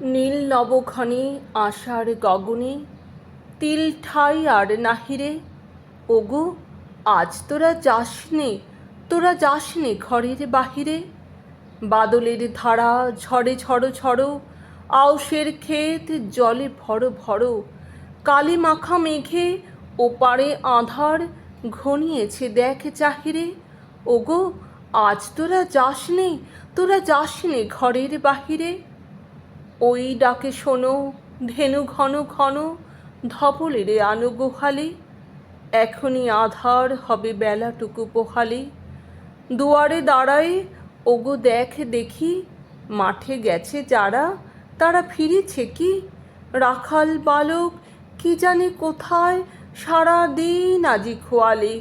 নীল নবঘনে আশার গগনে, তিল ঠাই আর নাহিরে, ওগো, আজ তোরা যাসনে তোরা যাসনে ঘরের বাহিরে। বাদলের ধারা ঝড়ে ঝড়ো ঝড়ো, আউশের ক্ষেত জলে ভরো ভরো। কালি মাখা মেঘে ওপারে আধার ঘনিয়েছে দেখ চাহিরে। ওগো, আজ তোরা যাসনে তোরা যাসনে ঘরের বাহিরে। ওই ডাকে শোনো, ধেনু ঘন ঘন ধবলের আনো গোহালে। এখনই আধার হবে বেলাটুকু পোহালে। দুয়ারে দাঁড়ায় ওগো দেখ দেখি, মাঠে গেছে যারা, তারা ফিরেছে কি? রাখাল বালক, কি জানে কোথায় সারা দিন আজি খোয়ালে।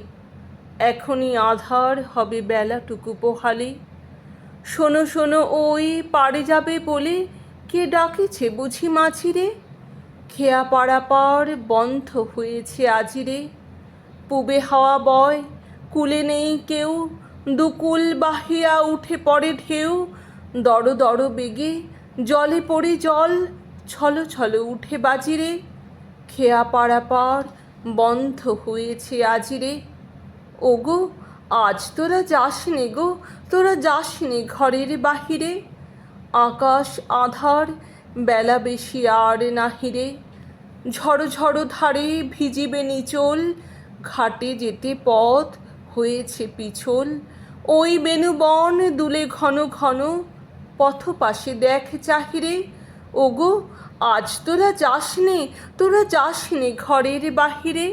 এখনই আধার হবে বেলাটুকু পোহালে। শোনো শোনো, ওই পারে যাবে বলে কে ডাকেছে বুঝি মাঝিরে? খেয়া পাড়াপার বন্ধ হয়েছে আজিরে। পুবে হাওয়া বয়, কুলে নেই কেউ। দুকুল বাহিয়া উঠে পড়ে ঢেউ। দড় দড় বেগে, জলে পড়ে জল। ছলো ছলো উঠে বাজিরে। খেয়া পাড়াপার বন্ধ হয়েছে আজিরে। ওগো, আজ তোরা যাসনি গো, তোরা যাসনি ঘরের বাহিরে। আকাশ আধার, বেলা বেশি আর নাহিরে ঝড়ো ঝড়ো ধারে ভিজিবে নিচল, ঘাটে যেতে পথ হয়েছে পিছল। ওই বেনুবন দুলে ঘন ঘন, পথ পাশে দেখ চাহিরে। ওগো, আজ তোরা যাসনে তোরা যাসনে ঘরের বাহিরে।